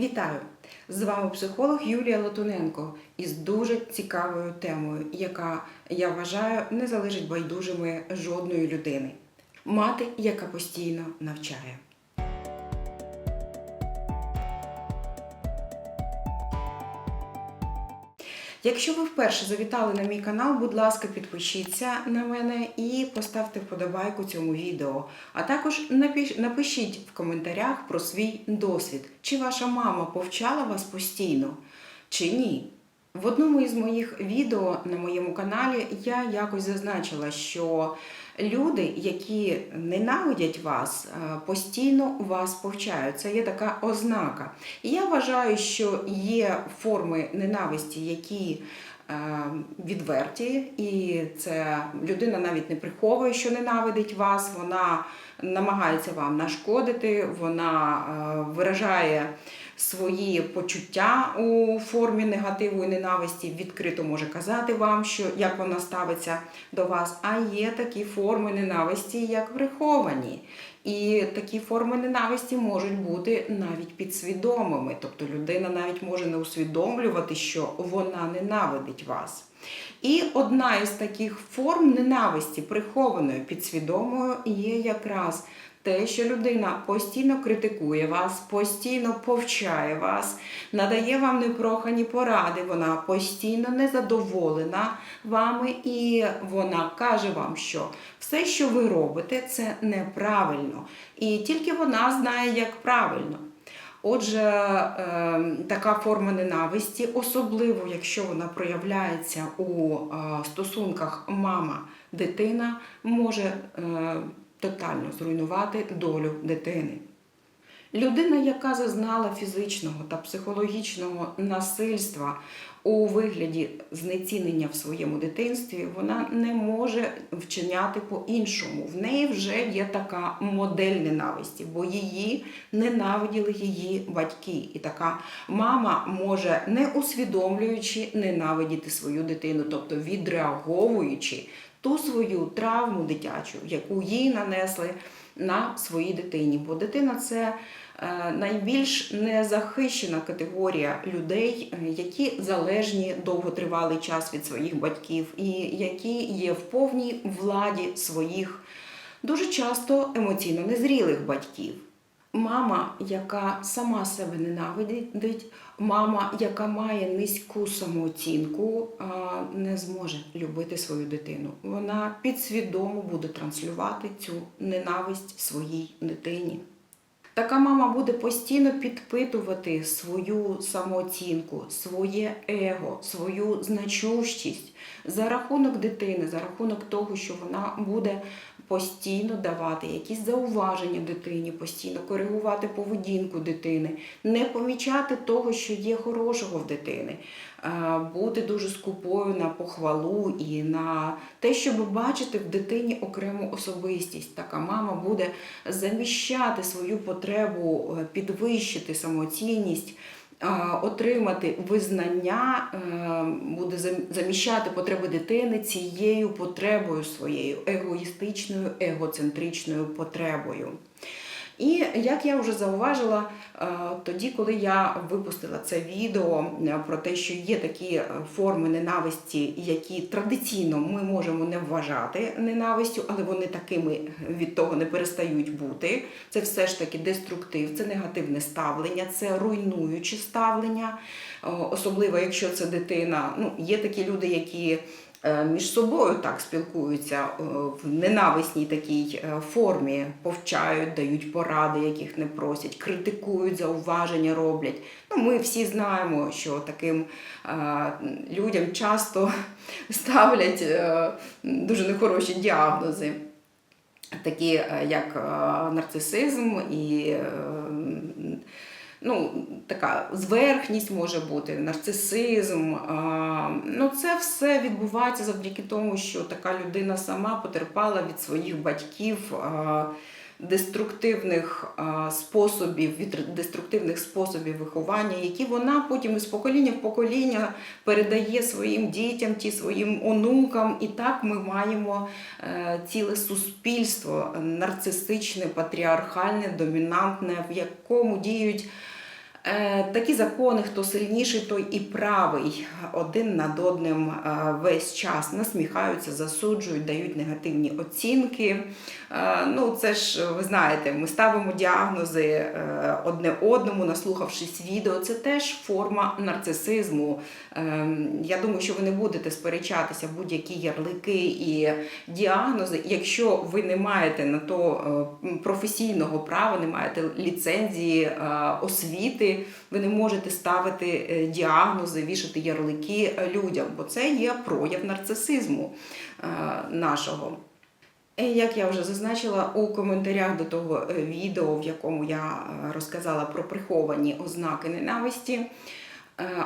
Вітаю! З вами психолог Юлія Латуненко із дуже цікавою темою, яка я вважаю не залежить байдужими жодної людини. Мати, яка постійно навчає. Якщо ви вперше завітали на мій канал, будь ласка, підпишіться на мене і поставте вподобайку цьому відео. А також напишіть в коментарях про свій досвід. Чи ваша мама повчала вас постійно, чи ні? В одному із моїх відео на моєму каналі я якось зазначила, що люди, які ненавидять вас, е, постійно вас повчають. Це є така ознака. І я вважаю, що є форми ненависті, які е, відверті, і це людина навіть не приховує, що ненавидить вас, вона намагається вам нашкодити, вона е, виражає свої почуття у формі негативу і ненависті, відкрито може казати вам, що як вона ставиться до вас. А є такі форми ненависті, як приховані. І такі форми ненависті можуть бути навіть підсвідомими. Тобто людина навіть може не усвідомлювати, що вона ненавидить вас. І одна із таких форм ненависті, прихованої підсвідомою, є якраз те, що людина постійно критикує вас, постійно повчає вас, надає вам непрохані поради, вона постійно незадоволена вами, і вона каже вам, що все, що ви робите, це неправильно. І тільки вона знає, як правильно. Отже, е, така форма ненависті, особливо якщо вона проявляється у е, стосунках мама-дитина, може е, тотально зруйнувати долю дитини. Людина, яка зазнала фізичного та психологічного насильства у вигляді знецінення в своєму дитинстві, вона не може вчиняти по-іншому. В неї вже є така модель ненависті, бо її ненавиділи її батьки. І така мама може, не усвідомлюючи, ненавидіти свою дитину, тобто відреаговуючи ту свою травму дитячу, яку їй нанесли на своїй дитині. Бо дитина це е, найбільш незахищена категорія людей, е, які залежні довготривалий час від своїх батьків, і які є в повній владі своїх дуже часто емоційно незрілих батьків. Мама, яка сама себе ненавидить, мама, яка має низьку самооцінку, не зможе любити свою дитину. Вона підсвідомо буде транслювати цю ненависть своїй дитині. Така мама буде постійно підпитувати свою самооцінку, своє его, свою значущість за рахунок дитини, за рахунок того, що вона буде постійно давати якісь зауваження дитині, постійно коригувати поведінку дитини, не помічати того, що є хорошого в дитини, е, бути дуже скупою на похвалу і на те, щоб бачити в дитині окрему особистість. Така мама буде заміщати свою потребу е, підвищити самоцінність. Е, Отримати визнання е, буде зам- заміщати потреби дитини цією потребою своєю егоїстичною, егоцентричною потребою. І як я вже зауважила, е, тоді, коли я випустила це відео е, про те, що є такі е, форми ненависті, які традиційно ми можемо не вважати ненавистю, але вони такими від того не перестають бути. Це все ж таки деструктив, це негативне ставлення, це руйнуюче ставлення, особливо якщо це дитина. Ну, є такі люди, які між собою так спілкуються е, в ненависній такій е, формі, повчають, дають поради, яких не просять, критикують, зауваження роблять. Ну, ми всі знаємо, що таким е, людям часто ставлять е, дуже нехороші діагнози. Такі е, як е, нарцисизм і е, ну, така зверхність може бути, нарцисизм. Ну, це все відбувається завдяки тому, що така людина сама потерпала від своїх батьків. Деструктивних способів, від деструктивних способів виховання, які вона потім із покоління в покоління передає своїм дітям, ті своїм онукам. І так ми маємо е, ціле суспільство нарцисичне, патріархальне, домінантне, в якому діють Такі закони, хто сильніший, той і правий. Один над одним е, весь час насміхаються, засуджують, дають негативні оцінки. Е, Ну, це ж ви знаєте, ми ставимо діагнози е, одне одному, наслухавшись відео. Це теж форма нарцисизму. Е, Я думаю, що ви не будете сперечатися будь-які ярлики і діагнози, якщо ви не маєте на то е, професійного права, не маєте ліцензії, е, ви не можете ставити е, діагнози, вішати ярлики е, людям, бо це є прояв нарцисизму е, нашого. Як я вже зазначила у коментарях до того відео, в якому я розказала про приховані ознаки ненависті,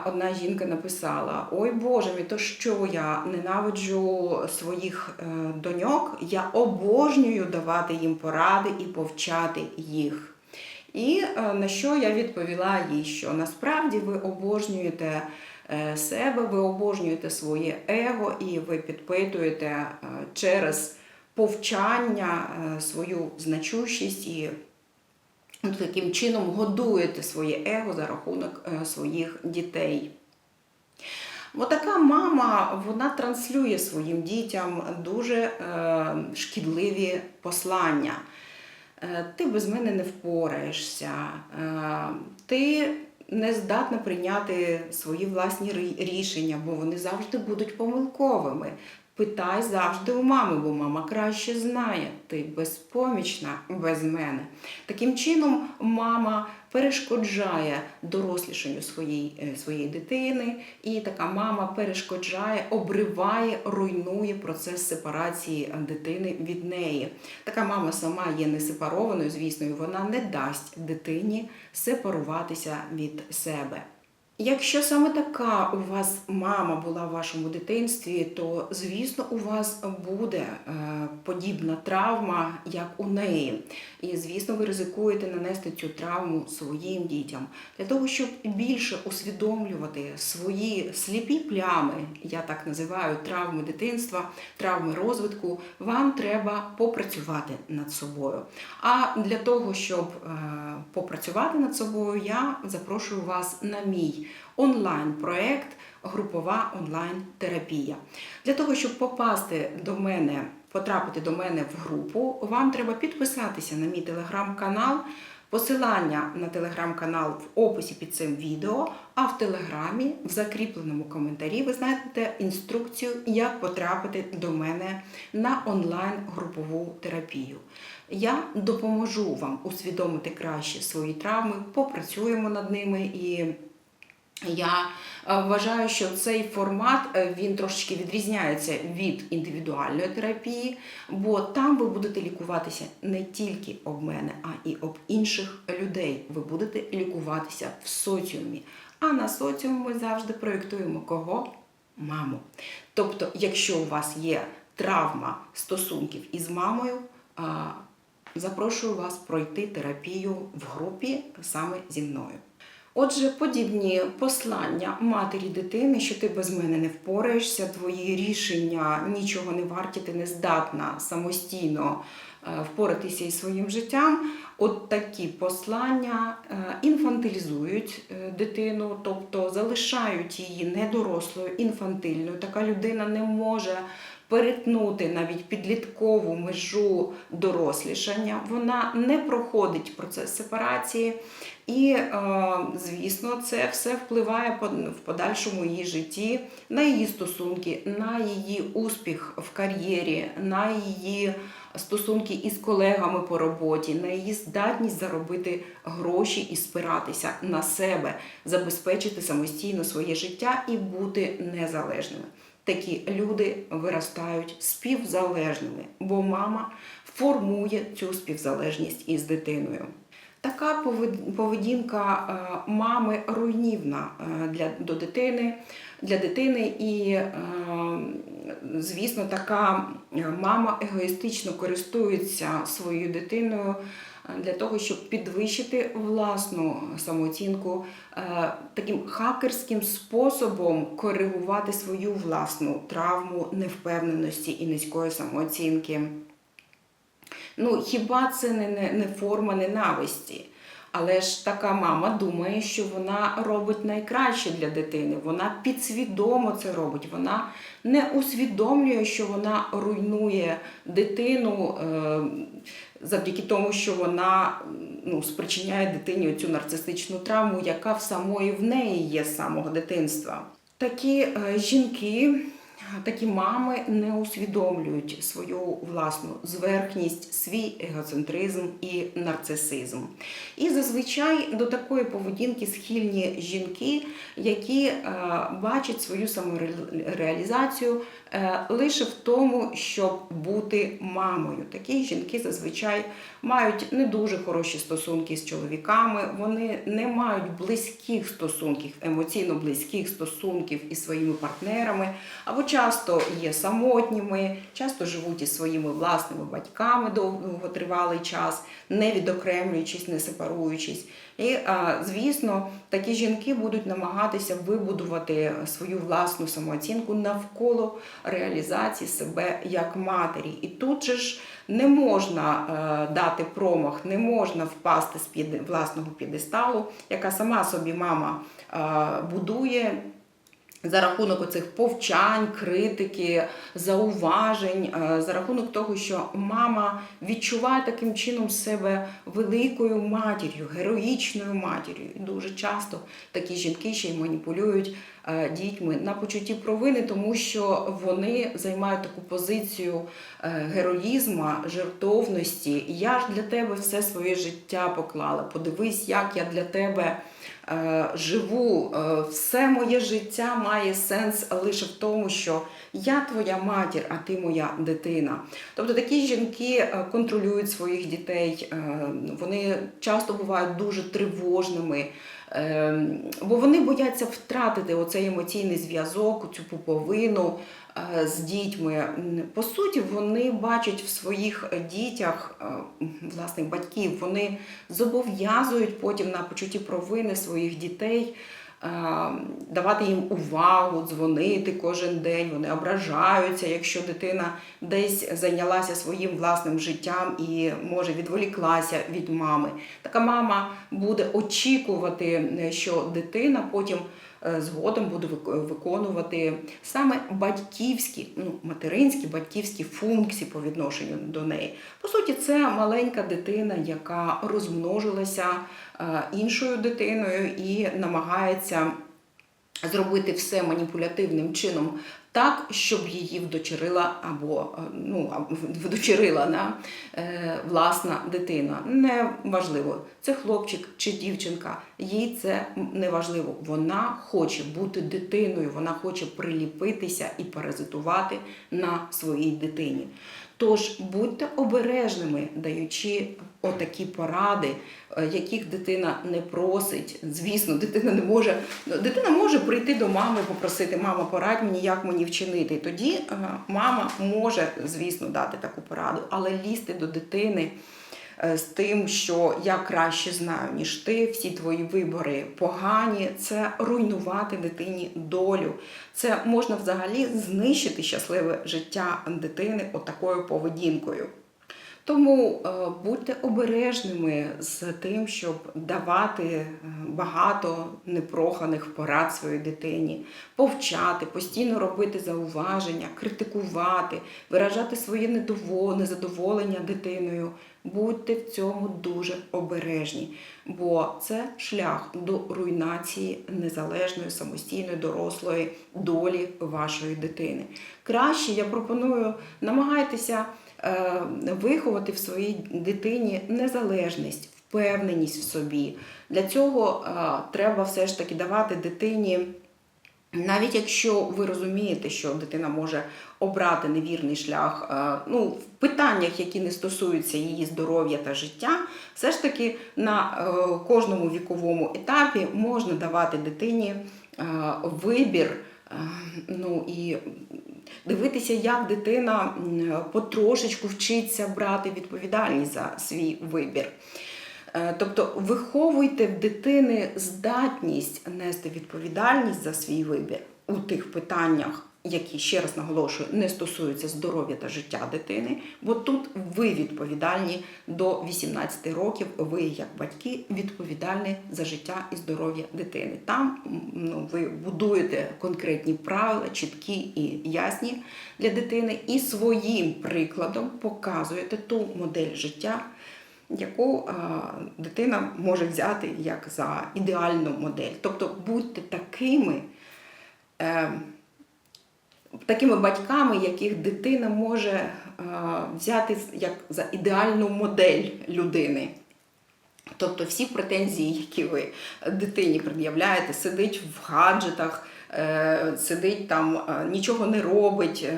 одна жінка написала: Ой Боже мій, то що я ненавиджу своїх доньок, я обожнюю давати їм поради і повчати їх. І е, на що я відповіла їй, що насправді ви обожнюєте е, себе, ви обожнюєте своє его і ви підпитуєте е, через повчання свою значущість і ну, таким чином годуєте своє его за рахунок своїх дітей. Бо така мама вона транслює своїм дітям дуже шкідливі послання. Е, Ти без мене не впораєшся, е, ти не здатна прийняти свої власні рішення, бо вони завжди будуть помилковими. Питай завжди у мами, бо мама краще знає. Ти безпомічна без мене. Таким чином, мама перешкоджає дорослішанню своєї, е, своєї дитини, і така мама перешкоджає, обриває, руйнує процес сепарації дитини від неї. Така мама сама є не сепарованою, звісно, і вона не дасть дитині сепаруватися від себе. Якщо саме така у вас мама була в вашому дитинстві, то звісно у вас буде е, подібна травма, як у неї. І звісно, ви ризикуєте нанести цю травму своїм дітям для того, щоб більше усвідомлювати свої сліпі плями, я так називаю травми дитинства, травми розвитку. Вам треба попрацювати над собою. А для того, щоб е, попрацювати над собою, я запрошую вас на мій онлайн-проект Групова онлайн-терапія. Для того, щоб попасти до мене, потрапити до мене в групу, вам треба підписатися на мій телеграм-канал. Посилання на телеграм-канал в описі під цим відео, а в телеграмі, в закріпленому коментарі, ви знайдете інструкцію, як потрапити до мене на онлайн-групову терапію. Я допоможу вам усвідомити краще свої травми, попрацюємо над ними і я е, вважаю, що цей формат е, він трошечки відрізняється від індивідуальної терапії, бо там ви будете лікуватися не тільки об мене, а і об інших людей. Ви будете лікуватися в соціумі. А на соціум ми завжди проєктуємо кого? Маму. Тобто, якщо у вас є травма стосунків із мамою, запрошую вас пройти терапію в групі саме зі мною. Отже, подібні послання матері дитини, що ти без мене не впораєшся, твої рішення нічого не варті, ти не здатна самостійно е, впоратися із своїм життям. От такі послання е, інфантилізують е, дитину, тобто залишають її недорослою, інфантильною. Така людина не може перетнути навіть підліткову межу дорослішання. Вона не проходить процес сепарації. І, е, звісно, це все впливає в подальшому її житті на її стосунки, на її успіх в кар'єрі, на її стосунки із колегами по роботі, на її здатність заробити гроші і спиратися на себе, забезпечити самостійно своє життя і бути незалежними. Такі люди виростають співзалежними, бо мама формує цю співзалежність із дитиною. Така повед- поведінка е, мами руйнівна е, для, до дитини, для дитини, і, е, звісно, така мама егоїстично користується своєю дитиною для того, щоб підвищити власну самооцінку, е, таким хакерським способом коригувати свою власну травму невпевненості і низької самооцінки. Ну, хіба це не, не, не форма ненависті? Але ж така мама думає, що вона робить найкраще для дитини. Вона підсвідомо це робить. Вона не усвідомлює, що вона руйнує дитину е, завдяки тому, що вона ну, спричиняє дитині цю нарцистичну травму, яка в самої в неї є з самого дитинства. Такі е, жінки. Такі мами не усвідомлюють свою власну зверхність, свій егоцентризм і нарцисизм. І зазвичай до такої поведінки схильні жінки, які е, бачать свою самореалізацію е, лише в тому, щоб бути мамою. Такі жінки зазвичай мають не дуже хороші стосунки з чоловіками, вони не мають близьких стосунків, емоційно близьких стосунків із своїми партнерами, або часто є самотніми, часто живуть із своїми власними батьками довготривалий час, не відокремлюючись, не сепаруючись. І, звісно, такі жінки будуть намагатися вибудувати свою власну самооцінку навколо реалізації себе як матері. І тут же ж не можна е, дати промах, не можна впасти з під власного п'єдесталу, яка сама собі мама е, будує. За рахунок оцих повчань, критики, зауважень, е, за рахунок того, що мама відчуває таким чином себе великою матір'ю, героїчною матір'ю. І дуже часто такі жінки ще й маніпулюють е, дітьми на почутті провини, тому що вони займають таку позицію е, героїзма, жертовності. Я ж для тебе все своє життя поклала. Подивись, як я для тебе. Е, живу, е, все моє життя має сенс лише в тому, що я твоя матір, а ти моя дитина. Тобто такі жінки е, контролюють своїх дітей, вони часто бувають дуже тривожними. Бо вони бояться втратити оцей емоційний зв'язок, цю пуповину з дітьми. По суті, вони бачать в своїх дітях власних батьків, вони зобов'язують потім на почутті провини своїх дітей. Давати їм увагу, дзвонити кожен день, вони ображаються, якщо дитина десь зайнялася своїм власним життям і може відволіклася від мами. Така мама буде очікувати, що дитина потім е, згодом буде виконувати саме батьківські, ну материнські батьківські функції по відношенню до неї. По суті, це маленька дитина, яка розмножилася е, іншою дитиною і намагається зробити все маніпулятивним чином так, щоб її вдочерила або е, ну, вдочерила на е, власна дитина. Неважливо, це хлопчик чи дівчинка, їй це не важливо. Вона хоче бути дитиною, вона хоче приліпитися і паразитувати на своїй дитині. Тож будьте обережними, даючи отакі поради, е, яких дитина не просить. Звісно, дитина не може. Дитина може прийти до мами, попросити, мама, порадь мені, як мені вчинити. Тоді е, мама може, звісно, дати таку пораду, але лізти до дитини. Е, з тим, що я краще знаю, ніж ти, всі твої вибори погані, це руйнувати дитині долю. Це можна взагалі знищити щасливе життя дитини отакою поведінкою. Тому е, будьте обережними з тим, щоб давати е, багато непроханих порад своїй дитині, повчати, постійно робити зауваження, критикувати, виражати своє незадоволення дитиною. Будьте в цьому дуже обережні, бо це шлях до руйнації незалежної, самостійної, дорослої долі вашої дитини. Краще я пропоную намагайтеся. Е, виховати в своїй дитині незалежність, впевненість в собі. Для цього е, треба все ж таки давати дитині. Навіть якщо ви розумієте, що дитина може обрати невірний шлях, е, ну, в питаннях, які не стосуються її здоров'я та життя, все ж таки на кожному віковому етапі можна давати дитині вибір. ну і дивитися, як дитина потрошечку вчиться брати відповідальність за свій вибір. Е, тобто виховуйте в дитини здатність нести відповідальність за свій вибір у тих питаннях, які ще раз наголошую, не стосуються здоров'я та життя дитини, бо тут ви відповідальні до 18 років. Ви, як батьки, відповідальні за життя і здоров'я дитини. Там ну, ви будуєте конкретні правила, чіткі і ясні для дитини, і своїм прикладом показуєте ту модель життя, яку дитина може взяти як за ідеальну модель. Тобто будьте такими. Е, такими батьками, яких дитина може е, взяти як за ідеальну модель людини. Тобто всі претензії, які ви дитині пред'являєте, сидить в гаджетах, е, сидить там, е, нічого не робить.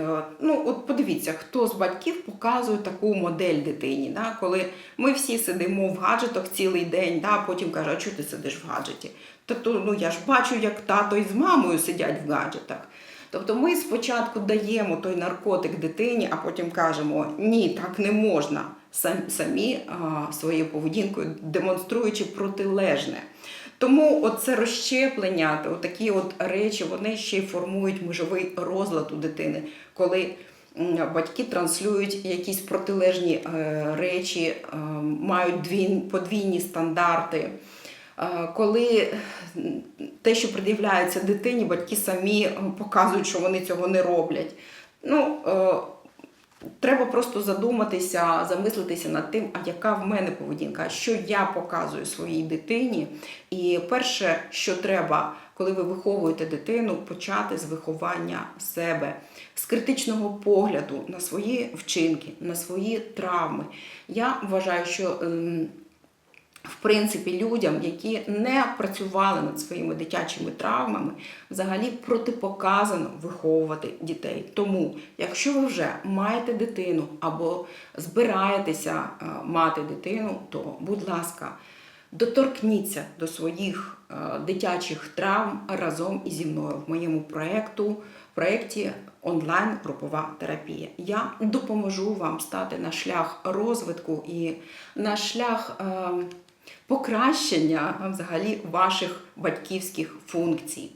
Ну, от подивіться, хто з батьків показує таку модель дитині, да? коли ми всі сидимо в гаджетах цілий день, да? потім каже, а чого ти сидиш в гаджеті? Тобто, ну я ж бачу, як тато із мамою сидять в гаджетах. Тобто ми спочатку даємо той наркотик дитині, а потім кажемо, ні, так не можна. Самі своєю поведінкою демонструючи протилежне. Тому оце розщеплення, то такі от речі, вони ще й формують межовий розлад у дитини, коли батьки транслюють якісь протилежні е, речі, е, мають подвійні стандарти. Коли те, що пред'являється дитині, батьки самі показують, що вони цього не роблять. Ну, е, треба просто задуматися, замислитися над тим, а яка в мене поведінка, що я показую своїй дитині. І перше, що треба, коли ви виховуєте дитину, почати з виховання себе, з критичного погляду на свої вчинки, на свої травми. Я вважаю, що. Ем, в принципі, людям, які не працювали над своїми дитячими травмами, взагалі протипоказано виховувати дітей. Тому, якщо ви вже маєте дитину або збираєтеся е, мати дитину, то, будь ласка, доторкніться до своїх е, дитячих травм разом ізі мною в моєму проєкту, проєкті онлайн групова терапія. Я допоможу вам стати на шлях розвитку і на шлях. Покращення взагалі ваших батьківських функцій.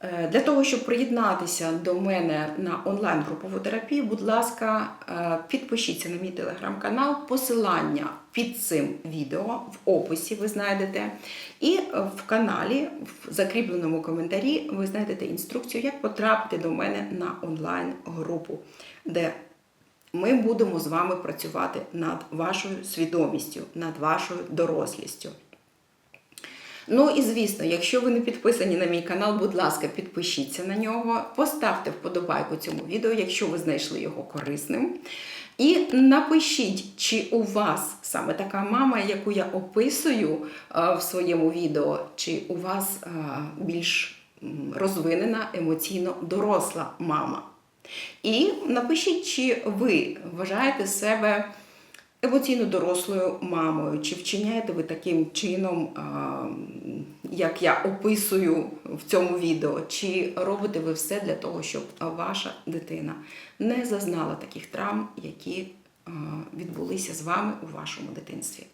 Е, Для того, щоб приєднатися до мене на онлайн-групову терапію, будь ласка, е, підпишіться на мій телеграм-канал. Посилання під цим відео в описі ви знайдете. І в каналі, в закріпленому коментарі, ви знайдете інструкцію, як потрапити до мене на онлайн-групу, де ми будемо з вами працювати над вашою свідомістю, над вашою дорослістю. Ну і звісно, якщо ви не підписані на мій канал, будь ласка, підпишіться на нього, поставте вподобайку цьому відео, якщо ви знайшли його корисним. І напишіть, чи у вас саме така мама, яку я описую в своєму відео, чи у вас більш розвинена емоційно доросла мама. І напишіть, чи ви вважаєте себе емоційно дорослою мамою, чи вчиняєте ви таким чином, як я описую в цьому відео, чи робите ви все для того, щоб ваша дитина не зазнала таких травм, які відбулися з вами у вашому дитинстві.